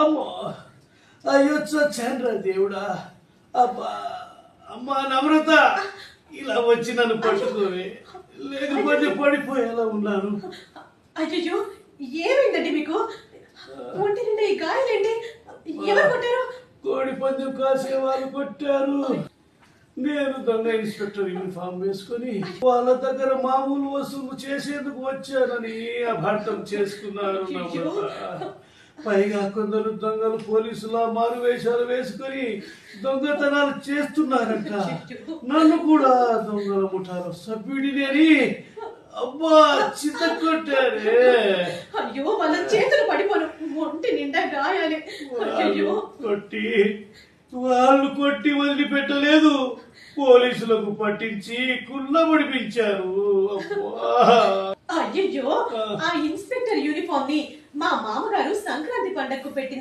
అమ్మో అయ్యో చంద్ర దేవుడా. అబ్బా అమ్మా నమ్రత. ఇలా వచ్చి నన్ను పట్టుకోవే లేకపోతే పడిపోయేలా ఉన్నాను. అయ్యో ఏమైందండి మీకు? ఒంటి నిండా ఈ గాయాలండి ఎవరు కొట్టారు? కోడి పందెం కాసే వాళ్ళు కొట్టారు. నేను దొంగ ఇన్స్పెక్టర్ యూనిఫామ్ వేసుకొని వాళ్ళ దగ్గర మామూలు వసూలు చేసేందుకు వచ్చానని అభార్థం చేసుకున్నారు నమ్రత. పైగా కొందరు దొంగలు పోలీసుల మారు వేషాలు వేసుకొని దొంగతనాలు చేస్తున్నారంట. నన్ను కూడా దొంగల ముఠాలో సభ్యుడిని అని అబ్బా చిత్త కొట్టారే. అయ్యో వాళ్ళ చేతులు పడిపోను. ఒంటి నిండా గాయాలే. అయ్యో. కొట్టి వాళ్ళు కొట్టి వదిలిపెట్టలేదు. పోలీసులకు పట్టించి కుళ్ళబడిపించారు అబ్బా. అయ్యో ఆ ఇన్స్పెక్టర్ యూనిఫామ్ని మా మామగారు సంక్రాంతి పండగకు పెట్టిన